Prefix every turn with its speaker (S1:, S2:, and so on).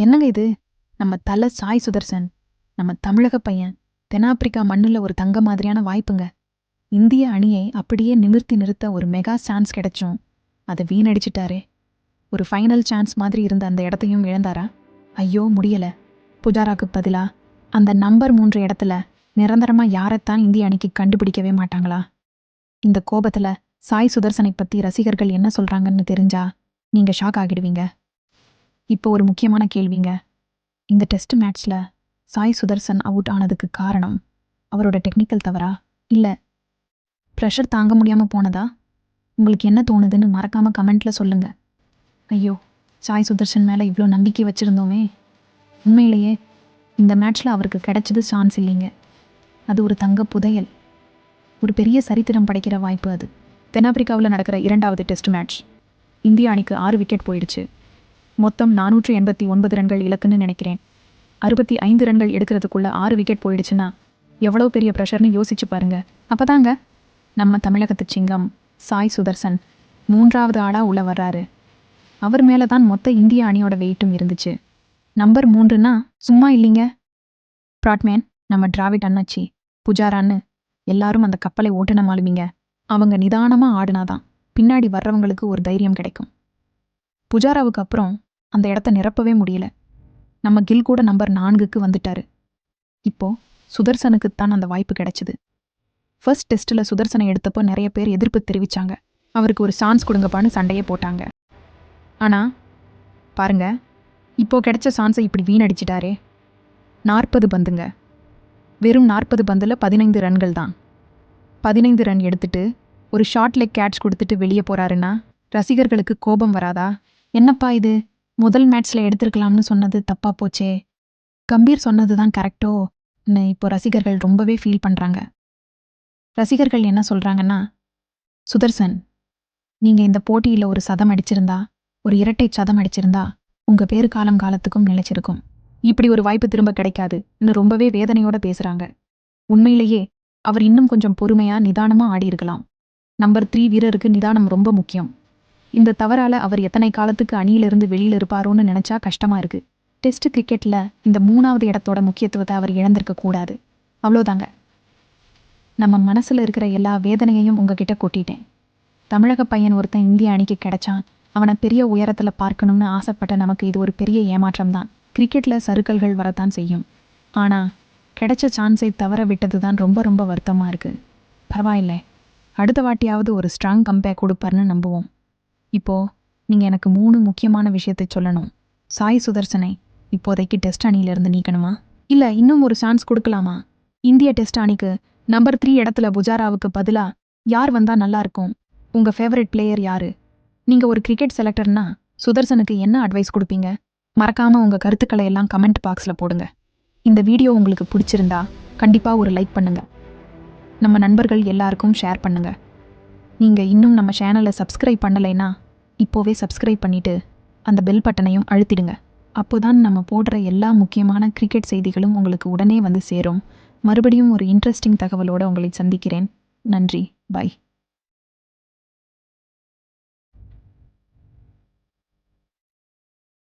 S1: என்னங்க இது? நம்ம தல சாய் சுதர்சன் நம்ம தமிழக பையன் தென்னாப்பிரிக்கா மண்ணுல ஒரு தங்க மாதிரியான வாய்ப்புங்க. இந்திய அணியை அப்படியே நிமிர்த்தி நிறுத்த ஒரு மெகா சான்ஸ் கிடைச்சும். அதை வீணடிச்சிட்டாரே. ஒரு ஃபைனல் சான்ஸ் மாதிரி இருந்த அந்த இடத்தையும் இழந்தாரா? ஐயோ முடியல. புஜாராக்கு பதிலா? அந்த நம்பர் மூன்று இடத்துல நிரந்தரமா யாரைத்தான் இந்திய அணிக்கு கண்டுபிடிக்கவே மாட்டாங்களா? இந்த கோபத்துல சாய் சுதர்சனை பத்தி ரசிகர்கள் என்ன சொல்றாங்கன்னு தெரிஞ்சா நீங்க ஷாக் ஆகிடுவீங்க. இப்போ ஒரு முக்கியமான கேள்விங்க. இந்த டெஸ்ட் மேட்ச்ல சாய் சுதர்சன் அவுட் ஆனதுக்கு காரணம் அவரோட டெக்னிக்கல் தவறா? இல்லை ப்ரெஷர் தாங்க முடியாமல் போனதா? உங்களுக்கு என்ன தோணுதுன்னு மறக்காம கமெண்ட்ல சொல்லுங்க. ஐயோ சாய் சுதர்சன் மேலே இவ்வளோ நம்பிக்கை வச்சிருந்தோமே. உண்மையிலேயே இந்த மேட்ச்ல அவருக்கு கிடைச்சது சான்ஸ் இல்லைங்க. அது ஒரு தங்க புதையல். ஒரு பெரிய சரித்திரம் படைக்கிற வாய்ப்பு அது. தென்னாப்பிரிக்காவில் நடக்கிற இரண்டாவது டெஸ்ட் மேட்ச் இந்திய அணிக்கு ஆறு விக்கெட் போயிடுச்சு. மொத்தம் நானூற்று எண்பத்தி ஒன்பது ரன்கள் இலக்குன்னு நினைக்கிறேன். அறுபத்தி ஐந்து ரன்கள் எடுக்கிறதுக்குள்ள ஆறு விக்கெட் போயிடுச்சுன்னா எவ்வளோ பெரிய ப்ரெஷர்னு யோசிச்சு பாருங்க. அப்பதாங்க நம்ம தமிழகத்து சிங்கம் சாய் சுதர்சன் மூன்றாவது ஆளா உள்ள வர்றாரு. அவர் மேலே தான் மொத்த இந்திய அணியோட வெயிட்டும் இருந்துச்சு. நம்பர் மூன்றுனா சும்மா இல்லைங்க. பிராட்மேன் நம்ம டிராவிட் அண்ணாச்சி புஜாரான்னு எல்லாரும் அந்த கப்பலை ஓட்டுன மாலுமிங்க. அவங்க நிதானமா ஆடுனாதான் பின்னாடி வர்றவங்களுக்கு ஒரு தைரியம் கிடைக்கும். புஜாராவுக்கு அப்புறம் அந்த இடத்த நிரப்பவே முடியல. நம்ம கில் கூட நம்பர் நான்குக்கு வந்துட்டாரு. இப்போ சுதர்சனுக்குத்தான் அந்த வாய்ப்பு கிடைச்சது. ஃபர்ஸ்ட் டெஸ்ட்டில் சுதர்சனை எடுத்தப்போ நிறைய பேர் எதிர்ப்பு தெரிவித்தாங்க அவருக்கு ஒரு சான்ஸ் கொடுங்கப்பான்னு சண்டையே போட்டாங்க. ஆனால் பாருங்க இப்போ கிடைச்ச சான்ஸை இப்படி வீணடிச்சிட்டாரே. நாற்பது பந்துங்க. வெறும் நாற்பது பந்தில் பதினைந்து ரன்கள் தான். பதினைந்து ரன் எடுத்துட்டு ஒரு ஷார்ட் லெக் கேட்ச் கொடுத்துட்டு வெளியே போகிறாருன்னா ரசிகர்களுக்கு கோபம் வராதா? என்னப்பா இது? முதல் மேட்ச்ல எடுத்திருக்கலாம்னு சொன்னது தப்பா போச்சே. கம்பீர் சொன்னது தான் கரெக்டோ இப்போ ரசிகர்கள் ரொம்பவே ஃபீல் பண்றாங்க. ரசிகர்கள் என்ன சொல்றாங்கன்னா சுதர்சன் நீங்க இந்த போட்டியில ஒரு சதம் அடிச்சிருந்தா ஒரு இரட்டை சதம் அடிச்சிருந்தா உங்க பேரு காலம் காலத்துக்கும் நிலைச்சிருக்கும். இப்படி ஒரு வாய்ப்பு திரும்ப கிடைக்காதுன்னு ரொம்பவே வேதனையோட பேசுறாங்க. உண்மையிலேயே அவர் இன்னும் கொஞ்சம் பொறுமையா நிதானமா ஆடியிருக்கலாம். நம்பர் த்ரீ வீரருக்கு நிதானம் ரொம்ப முக்கியம். இந்த தவறால அவர் எத்தனை காலத்துக்கு அணியிலிருந்து வெளியில இருப்பாரோன்னு நினைச்சா கஷ்டமா இருக்கு. டெஸ்ட் கிரிக்கெட்ல இந்த மூணாவது இடத்தோட முக்கியத்துவத்தை அவர் இழந்திருக்க கூடாது. அவ்வளோதாங்க. நம்ம மனசுல இருக்கிற எல்லா வேதனையையும் உங்ககிட்ட கொட்டிட்டேன். தமிழக பையன் ஒருத்தன் இந்திய அணிக்கு கிடைச்சான். அவனை பெரிய உயரத்துல பார்க்கணும்னு ஆசைப்பட்ட நமக்கு இது ஒரு பெரிய ஏமாற்றம் தான். கிரிக்கெட்ல சறுக்கல்கள் வரத்தான் செய்யும். ஆனா கிடைச்ச சான்ஸை தவற விட்டது தான் ரொம்ப ரொம்ப வருத்தமா இருக்கு. பரவாயில்லை. அடுத்த வாட்டியாவது ஒரு ஸ்ட்ராங் கம்பேர் கொடுப்பார்னு நம்புவோம். இப்போ நீங்க எனக்கு மூணு முக்கியமான விஷயத்தை சொல்லணும். சாய் சுதர்சனை இப்போதைக்கு டெஸ்ட் அணியிலிருந்து நீக்கணுமா? இல்ல இன்னும் ஒரு சான்ஸ் கொடுக்கலாமா? இந்திய டெஸ்ட் அணிக்கு நம்பர் த்ரீ இடத்துல புஜாராவுக்கு பதிலா யார் வந்தா நல்லா இருக்கும்? உங்க ஃபேவரட் பிளேயர் யாரு? நீங்க ஒரு கிரிக்கெட் செலக்டர்னா சுதர்சனுக்கு என்ன அட்வைஸ் கொடுப்பீங்க? மறக்காம உங்க கருத்துக்களை எல்லாம் கமெண்ட் பாக்ஸ்ல போடுங்க. இந்த வீடியோ உங்களுக்கு பிடிச்சிருந்தா கண்டிப்பா ஒரு லைக் பண்ணுங்க. நம்ம நண்பர்கள் எல்லாருக்கும் ஷேர் பண்ணுங்கள் நீங்கள் இன்னும் நம்ம சேனலை சப்ஸ்கிரைப் பண்ணலைன்னா இப்போவே சப்ஸ்கிரைப் பண்ணிவிட்டு அந்த பெல் பட்டனையும் அழுத்திடுங்க. அப்போதான் நம்ம போடுற எல்லா முக்கியமான கிரிக்கெட் செய்திகளும் உங்களுக்கு உடனே வந்து சேரும். மறுபடியும் ஒரு இன்ட்ரெஸ்டிங் தகவலோடு உங்களை சந்திக்கிறேன். நன்றி. பை